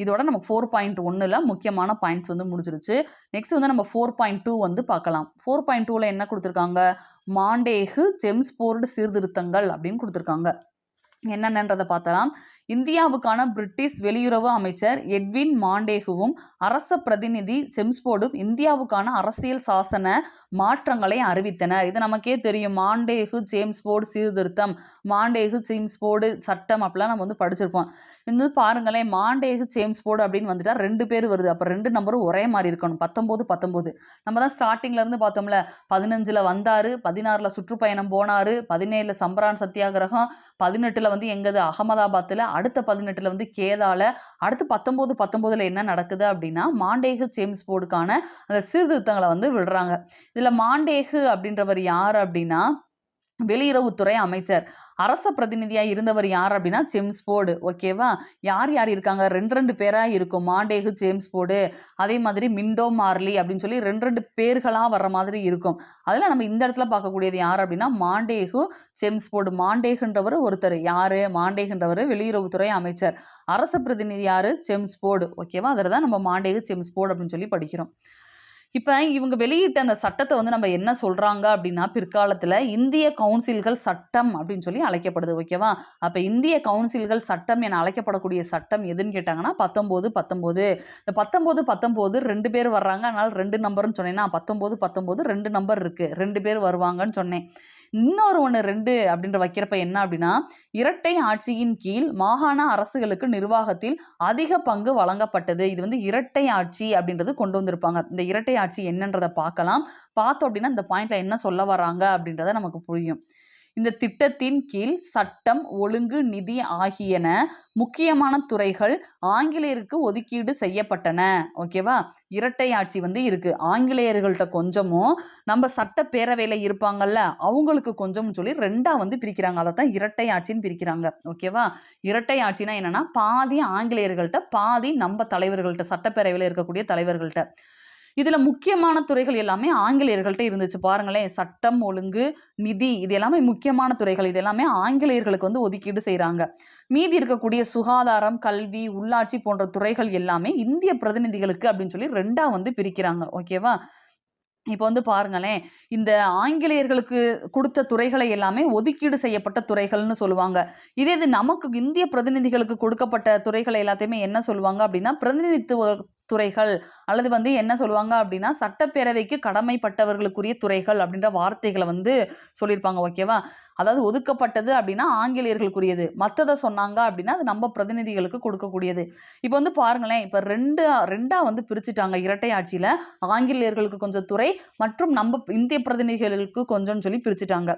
இதோட நமக்கு ஃபோர் பாயிண்ட் ஒன்றில் முக்கியமான பாயிண்ட்ஸ் வந்து முடிஞ்சிருச்சு. நெக்ஸ்ட் வந்து நம்ம ஃபோர் பாயிண்ட் டூ வந்து பார்க்கலாம். ஃபோர் பாயிண்ட் டூவில் என்ன கொடுத்துருக்காங்க? மாண்டேகு ஜெம்ஸ்போர்டு சீர்திருத்தங்கள் அப்படின்னு கொடுத்துருக்காங்க. என்னென்னன்றதை பார்த்தலாம். இந்தியாவுக்கான பிரிட்டிஷ் வெளியுறவு அமைச்சர் எட்வின் மாண்டேகுவும் அரச பிரதிநிதி செம்ஸ்போர்டும் இந்தியாவுக்கான அரசியல் சாசன மாற்றங்களை அறிவித்தனர். இது நமக்கே தெரியும். மாண்டேகு ஜேம்ஸ்போர்டு சீர்திருத்தம். மாண்டேகு ஜேம்ஸ்போர்டு சட்டம் அப்படிலாம் நம்ம வந்து படிச்சிருப்போம். இன்னும் பாருங்களேன். மாண்டேகு ஜேம்ஸ்போர்டு அப்படின்னு வந்துட்டா ரெண்டு பேர் வருது. அப்போ ரெண்டு நம்பரும் ஒரே மாதிரி இருக்கணும். பத்தொம்போது பத்தொம்போது. நம்ம தான் ஸ்டார்டிங்ல இருந்து பார்த்தோம்ல. பதினஞ்சில் வந்தார். பதினாறில் சுற்றுப்பயணம் போனார். பதினேழில் சம்பரான் சத்தியாகிரகம். பதினெட்டில் வந்து எங்கது? அகமதாபாத்தில். அடுத்த பதினெட்டில் வந்து கேதால. அடுத்து பத்தொம்போது பத்தொம்போதில் என்ன நடக்குது அப்படின்னா மாண்டேகு ஜேம்ஸ் போர்டுக்கான அந்த சீர்திருத்தங்களை வந்து விடுறாங்க. இதில் மாண்டேகு அப்படின்றவர் யார் அப்படின்னா வெளியுறவுத்துறை அமைச்சர். அரச பிரதிநிதியாக இருந்தவர் யார் அப்படின்னா ஜேம்ஸ் போர்டு ஓகேவா? யார் யார் இருக்காங்க? ரெண்டு ரெண்டு பேராக இருக்கும். மாண்டேகு ஜேம்ஸ் போர்டு அதே மாதிரி மிண்டோ மார்லி அப்படின்னு சொல்லி ரெண்டு ரெண்டு பேர்களாக வர்ற மாதிரி இருக்கும். அதில் நம்ம இந்த இடத்துல பார்க்கக்கூடியது யார் அப்படின்னா மாண்டேகு ஜேம்ஸ் போர்டு மாண்டேகுன்றவர் ஒருத்தர். யார்? மாண்டேகுன்றவர் வெளியுறவுத்துறை அமைச்சர். அரச பிரதிநிதி யார்? ஜேம்ஸ் போர்டு ஓகேவா? அதில் தான் நம்ம மாண்டேகு ஜேம்ஸ் போர்டு அப்படின்னு சொல்லி படிக்கிறோம். இப்போ இவங்க வெளியிட்ட அந்த சட்டத்தை வந்து நம்ம என்ன சொல்கிறாங்க அப்படின்னா பிற்காலத்தில் இந்திய கவுன்சில்கள் சட்டம் அப்படின்னு சொல்லி அழைக்கப்படுது ஓகேவா? அப்போ இந்திய கவுன்சில்கள் சட்டம் என அழைக்கப்படக்கூடிய சட்டம் எதுன்னு கேட்டாங்கன்னா பத்தொம்போது பத்தொம்போது. இந்த பத்தொம்போது பத்தொம்போது ரெண்டு பேர் வர்றாங்க. அதனால் ரெண்டு நம்பர்னு சொன்னேன்னா பத்தொம்போது பத்தொம்போது ரெண்டு நம்பர் இருக்குது ரெண்டு பேர் வருவாங்கன்னு சொன்னேன். இன்னொரு ஒன்று ரெண்டு அப்படின்ற வைக்கிறப்ப என்ன அப்படின்னா இரட்டை ஆட்சியின் கீழ் மாகாண அரசுகளுக்கு நிர்வாகத்தில் அதிக பங்கு வழங்கப்பட்டது. இது வந்து இரட்டை ஆட்சி அப்படின்றது கொண்டு வந்திருப்பாங்க. இந்த இரட்டை ஆட்சி என்னன்றதை பார்க்கலாம். பார்த்தோம் அப்படின்னா இந்த பாயிண்ட்ல என்ன சொல்ல வராங்க அப்படின்றத நமக்கு புரியும். இந்த திட்டத்தின் கீழ் சட்டம் ஒழுங்கு நிதி ஆகியன முக்கியமான துறைகள் ஆங்கிலேயருக்கு ஒதுக்கீடு செய்யப்பட்டன. ஓகேவா இரட்டை ஆட்சி வந்து இருக்கு. ஆங்கிலேயர்கள்ட்ட கொஞ்சமும் நம்ம சட்டப்பேரவையில் இருப்பாங்கல்ல அவங்களுக்கு கொஞ்சம்னு சொல்லி ரெண்டா வந்து பிரிக்கிறாங்க. அதை தான் இரட்டை ஆட்சின்னு பிரிக்கிறாங்க. ஓகேவா இரட்டை ஆட்சினா என்னன்னா பாதி ஆங்கிலேயர்கள்ட்ட பாதி நம்ம தலைவர்கள்ட்ட சட்டப்பேரவையில் இருக்கக்கூடிய தலைவர்கள்ட்ட. இதில் முக்கியமான துறைகள் எல்லாமே ஆங்கிலேயர்கள்ட்ட இருந்துச்சு. பாருங்களேன் சட்டம் ஒழுங்கு நிதி இது எல்லாமே முக்கியமான துறைகள். இது எல்லாமே ஆங்கிலேயர்களுக்கு வந்து ஒதுக்கீடு செய்கிறாங்க மீதி இருக்கக்கூடிய சுகாதாரம் கல்வி உள்ளாட்சி போன்ற துறைகள் எல்லாமே இந்திய பிரதிநிதிகளுக்கு அப்படின்னு சொல்லி ரெண்டாக வந்து பிரிக்கிறாங்க. ஓகேவா இப்போ வந்து பாருங்களேன் இந்த ஆங்கிலேயர்களுக்கு கொடுத்த துறைகளை எல்லாமே ஒதுக்கீடு செய்யப்பட்ட துறைகள்னு சொல்லுவாங்க. இதே இது நமக்கு இந்திய பிரதிநிதிகளுக்கு கொடுக்கப்பட்ட துறைகளை எல்லாத்தையுமே என்ன சொல்லுவாங்க அப்படின்னா பிரதிநிதித்துவ துறைகள் அல்லது வந்து என்ன சொல்லுவாங்க அப்படின்னா சட்டப்பேரவைக்கு கடமைப்பட்டவர்களுக்குரிய துறைகள் அப்படின்ற வார்த்தைகளை வந்து சொல்லியிருப்பாங்க ஓகேவா? அதாவது ஒதுக்கப்பட்டது அப்படின்னா ஆங்கிலேயர்களுக்குரியது. மற்றதை சொன்னாங்க அப்படின்னா அது நம்ம பிரதிநிதிகளுக்கு கொடுக்கக்கூடியது. இப்போ வந்து பாருங்களேன் இப்போ ரெண்டு ரெண்டாக வந்து பிரிச்சுட்டாங்க இரட்டை ஆட்சியில். ஆங்கிலேயர்களுக்கு கொஞ்சம் துறை மற்றும் நம்ம இந்திய பிரதிநிதிகளுக்கு கொஞ்சம்னு சொல்லி பிரிச்சுட்டாங்க.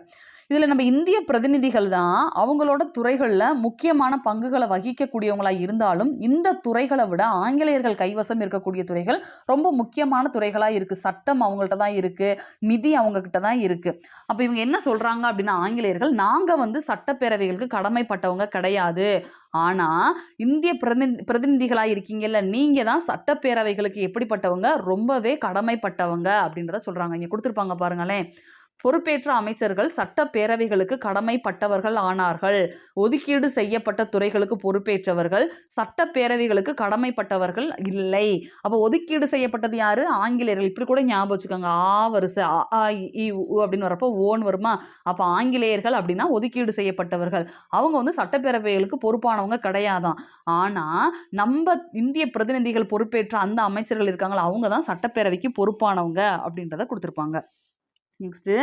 இதில் நம்ம இந்திய பிரதிநிதிகள் தான் அவங்களோட துறைகளில் முக்கியமான பங்குகளை வகிக்கக்கூடியவங்களாக இருந்தாலும் இந்த துறைகளை விட ஆங்கிலேயர்கள் கைவசம் இருக்கக்கூடிய துறைகள் ரொம்ப முக்கியமான துறைகளாக இருக்குது சட்டம் அவங்கள்ட்ட தான் இருக்குது நிதி அவங்கக்கிட்ட தான் இருக்குது அப்போ இவங்க என்ன சொல்கிறாங்க அப்படின்னா ஆங்கிலேயர்கள் நாங்கள் வந்து சட்டப்பேரவைகளுக்கு கடமைப்பட்டவங்க கிடையாது. ஆனால் இந்திய பிரதிநிதி பிரதிநிதிகளாக இருக்கீங்கல்ல நீங்கள் தான் சட்டப்பேரவைகளுக்கு எப்படிப்பட்டவங்க? ரொம்பவே கடமைப்பட்டவங்க அப்படின்றத சொல்கிறாங்க இங்கே கொடுத்துருப்பாங்க பாருங்களேன். பொறுப்பேற்ற அமைச்சர்கள் சட்டப்பேரவைகளுக்கு கடமைப்பட்டவர்கள் ஆனார்கள். ஒதுக்கீடு செய்யப்பட்ட துறைகளுக்கு பொறுப்பேற்றவர்கள் சட்டப்பேரவைகளுக்கு கடமைப்பட்டவர்கள் இல்லை. அப்போ ஒதுக்கீடு செய்யப்பட்டது யாரு? ஆங்கிலேயர்கள். இப்படி கூட ஞாபகம் வச்சுக்கோங்க. ஆ வரிசை அ ஆ, இ, உ அப்படின்னு வரப்போ ஓன் வருமா? அப்போ ஆங்கிலேயர்கள் அப்படின்னா ஒதுக்கீடு செய்யப்பட்டவர்கள். அவங்க வந்து சட்டப்பேரவைகளுக்கு பொறுப்பானவங்க கிடையாதான். ஆனால் நம்ம இந்திய பிரதிநிதிகள் பொறுப்பேற்ற அந்த அமைச்சர்கள் இருக்காங்களா அவங்க தான் சட்டப்பேரவைக்கு பொறுப்பானவங்க அப்படின்றத கொடுத்துருப்பாங்க. நெக்ஸ்ட்டு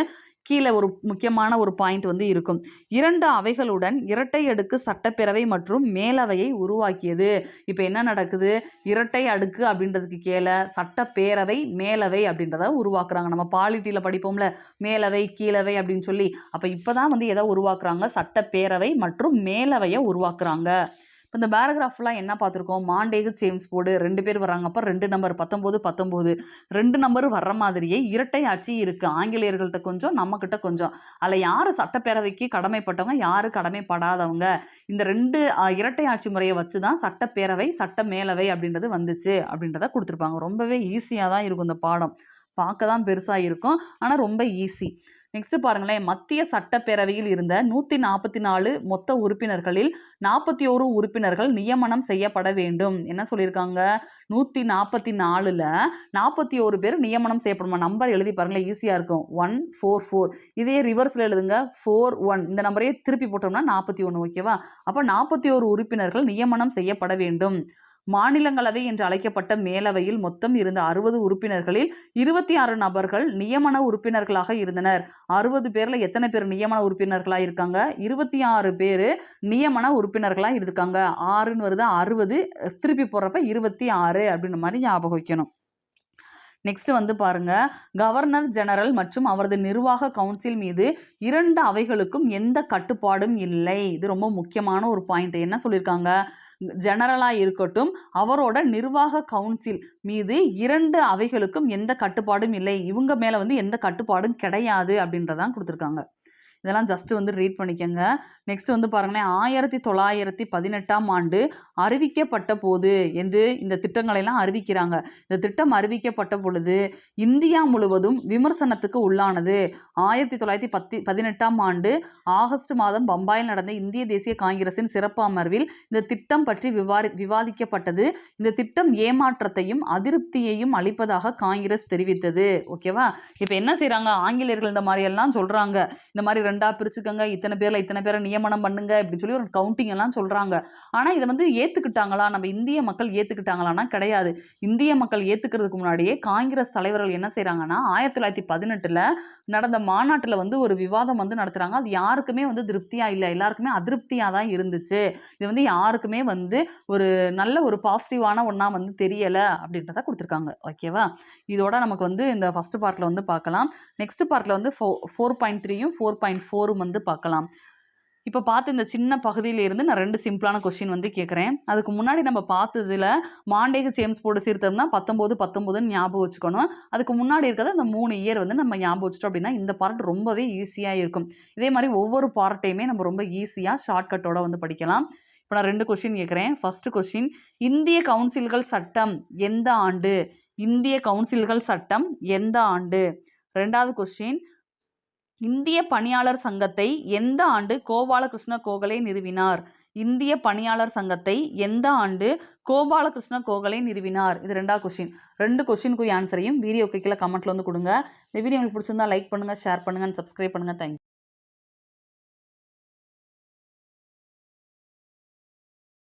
கீழே ஒரு முக்கியமான ஒரு பாயிண்ட் வந்து இருக்கும். இரண்டு அவைகளுடன் இரட்டை அடுக்கு சட்டப்பேரவை மற்றும் மேலவையை உருவாக்கியது. இப்போ என்ன நடக்குது? இரட்டை அடுக்கு அப்படின்றதுக்கு கீழே சட்டப்பேரவை மேலவை அப்படின்றத உருவாக்குறாங்க. நம்ம பாலிட்டியில் படிப்போம்ல மேலவை கீழவை அப்படின்னு சொல்லி. அப்போ இப்போ தான் வந்து எதை உருவாக்குறாங்க? சட்டப்பேரவை மற்றும் மேலவையை உருவாக்குறாங்க. இப்போ இந்த பேராகிராஃப்லாம் என்ன பார்த்துருக்கோம்? மாண்டேகு சேம்ஸ் போர்டு ரெண்டு பேர் வராங்க அப்போ ரெண்டு நம்பர் பத்தொம்போது பத்தொம்போது. ரெண்டு நம்பர் வர்ற மாதிரியே இரட்டை ஆட்சி இருக்குது ஆங்கிலேயர்கள்ட்ட கொஞ்சம் நம்மக்கிட்ட கொஞ்சம். அதில் யார் சட்டப்பேரவைக்கு கடமைப்பட்டவங்க யார் கடமைப்படாதவங்க? இந்த ரெண்டு இரட்டை ஆட்சி முறையை வச்சு தான் சட்டப்பேரவை சட்ட மேலவை அப்படின்றது வந்துச்சு அப்படின்றத கொடுத்துருப்பாங்க. ரொம்பவே ஈஸியாக தான் இருக்கும் இந்த பாடம். பார்க்க தான் பெருசாக இருக்கும். ஆனால் ரொம்ப ஈஸி நெக்ஸ்ட் பாருங்களேன். மத்திய சட்டப்பேரவையில் இருந்த நூற்றி நாற்பத்தி நாலு மொத்த உறுப்பினர்களில் நாற்பத்தி ஓரு உறுப்பினர்கள் நியமனம் செய்யப்பட வேண்டும். என்ன சொல்லியிருக்காங்க? நூற்றி நாற்பத்தி நாலில் நாற்பத்தி ஒரு பேர் நியமனம் செய்யப்படுமா? நம்பர் எழுதி பாருங்களேன். ஈஸியாக இருக்கும். ஒன் ஃபோர் ஃபோர் இதே ரிவர்ஸில் எழுதுங்க. ஃபோர் ஒன் இந்த நம்பரையே திருப்பி போட்டோம்னா நாற்பத்தி ஒன்று ஓகேவா அப்போ நாற்பத்தி ஒரு உறுப்பினர்கள் நியமனம் செய்யப்பட வேண்டும். மாநிலங்களவை என்று அழைக்கப்பட்ட மேலவையில் மொத்தம் இருந்த அறுபது உறுப்பினர்களில் இருபத்தி ஆறு நபர்கள் நியமன உறுப்பினர்களாக இருந்தனர். அறுபது பேர்ல எத்தனை பேர் நியமன உறுப்பினர்களாக இருக்காங்க? இருபத்தி ஆறு பேர் நியமன உறுப்பினர்களாக இருக்காங்க. ஆறுன்னு வருது? அறுபது. திருப்பி போடுறப்ப இருபத்தி ஆறு அப்படின்ற மாதிரி ஞாபகம் வைக்கணும். நெக்ஸ்ட் வந்து பாருங்க. கவர்னர் ஜெனரல் மற்றும் அவரது நிர்வாக கவுன்சில் மீது இரண்டு அவைகளுக்கும் எந்த கட்டுப்பாடும் இல்லை. இது ரொம்ப முக்கியமான ஒரு பாயிண்ட் என்ன சொல்லியிருக்காங்க? ஜெனரலாக இருக்கட்டும் அவரோட நிர்வாக கவுன்சில் மீது இரண்டு அவைகளுக்கும் எந்த கட்டுப்பாடும் இல்லை. இவங்க மேலே வந்து எந்த கட்டுப்பாடும் கிடையாது அப்படின்றதான் கொடுத்துருக்காங்க. இதெல்லாம் ஜஸ்ட் வந்து ரீட் பண்ணிக்கோங்க. நெக்ஸ்ட் வந்து பாருங்களேன் ஆயிரத்தி தொள்ளாயிரத்தி பதினெட்டாம் ஆண்டு அறிவிக்கப்பட்ட போது எது? இந்த திட்டங்களெல்லாம் அறிவிக்கிறாங்க. இந்த திட்டம் அறிவிக்கப்பட்ட பொழுது இந்தியா முழுவதும் விமர்சனத்துக்கு உள்ளானது. ஆயிரத்தி தொள்ளாயிரத்தி பத்தி பதினெட்டாம் ஆண்டு ஆகஸ்ட் மாதம் பம்பாயில் நடந்த இந்திய தேசிய காங்கிரசின் சிறப்பு அமர்வில் இந்த திட்டம் பற்றி விவாரி விவாதிக்கப்பட்டது. இந்த திட்டம் ஏமாற்றத்தையும் அதிருப்தியையும் அளிப்பதாக காங்கிரஸ் தெரிவித்தது. ஓகேவா இப்போ என்ன செய்கிறாங்க ஆங்கிலேயர்கள் இந்த மாதிரியெல்லாம் சொல்கிறாங்க இந்த மாதிரி ரெண்டா பிரிச்சுக்கோங்க. இத்தனை பேரில் இத்தனை பேரை நியமனம் பண்ணுங்க அப்படின்னு சொல்லி ஒரு கவுண்டிங் எல்லாம் சொல்கிறாங்க ஆனால் இதை வந்து ஏற்றுக்கிட்டாங்களா நம்ம இந்திய மக்கள் ஏற்றுக்கிட்டாங்களான்னா கிடையாது. இந்திய மக்கள் ஏற்றுக்கிறதுக்கு முன்னாடியே காங்கிரஸ் தலைவர்கள் என்ன செய்கிறாங்கன்னா ஆயிரத்தி தொள்ளாயிரத்தி பதினெட்டில் நடந்த மாநாட்டில் வந்து ஒரு விவாதம் வந்து நடத்துகிறாங்க அது யாருக்குமே வந்து திருப்தியாக இல்லை. எல்லாருக்குமே அதிருப்தியாக தான் இருந்துச்சு. இது வந்து யாருக்குமே வந்து ஒரு நல்ல ஒரு பாசிட்டிவான ஒன்றா வந்து தெரியலை அப்படின்றத கொடுத்துருக்காங்க. ஓகேவா இதோட நமக்கு வந்து இந்த ஃபஸ்ட்டு பார்ட்டில் வந்து பார்க்கலாம். நெக்ஸ்ட் பார்ட்டில் வந்து ஃபோ ஃபோர் பாயிண்ட் த்ரீயும் ஃபோர் பாயிண்ட் ஃபோரும் வந்து பார்க்கலாம். இப்போ பார்த்து இந்த சின்ன பகுதியிலேருந்து நான் ரெண்டு சிம்பிளான கொஸ்டின் வந்து கேட்குறேன். அதுக்கு முன்னாடி நம்ம பார்த்ததில் மாண்டேக சேம்ஸ் போர்டு சீர்த்தம்னா பத்தொம்போது பத்தொம்போதுன்னு ஞாபகம் வச்சுக்கணும். அதுக்கு முன்னாடி இருக்கிறத அந்த மூணு இயர் வந்து நம்ம ஞாபகம் வச்சுட்டோம் அப்படின்னா இந்த பார்ட் ரொம்பவே ஈஸியாக இருக்கும். இதே மாதிரி ஒவ்வொரு பார்ட்டையுமே நம்ம ரொம்ப ஈஸியாக ஷார்ட்கட்டோட வந்து படிக்கலாம். இப்போ நான் ரெண்டு கொஸ்டின் கேட்குறேன். ஃபர்ஸ்ட் கொஸ்டின் இந்திய கவுன்சில்கள் சட்டம் எந்த ஆண்டு? இந்திய கவுன்சில்கள் சட்டம் எந்த ஆண்டு? ரெண்டாவது கொஸ்டின் இந்திய பணியாளர் சங்கத்தை எந்த ஆண்டு கோபாலகிருஷ்ண கோகலே நிறுவினார்? இந்திய பணியாளர் சங்கத்தை எந்த ஆண்டு கோபாலகிருஷ்ண கோகலே நிறுவினார்? இது ரெண்டாவது கொஸ்டின் ரெண்டு கொஸ்டினுக்குரிய ஆன்சரையும் வீடியோ கீழே கமெண்ட்ல வந்து கொடுங்க. இந்த வீடியோ உங்களுக்கு பிடிச்சிருந்தா லைக் பண்ணுங்க ஷேர் பண்ணுங்க சப்ஸ்கிரைப் பண்ணுங்க. தேங்க்யூ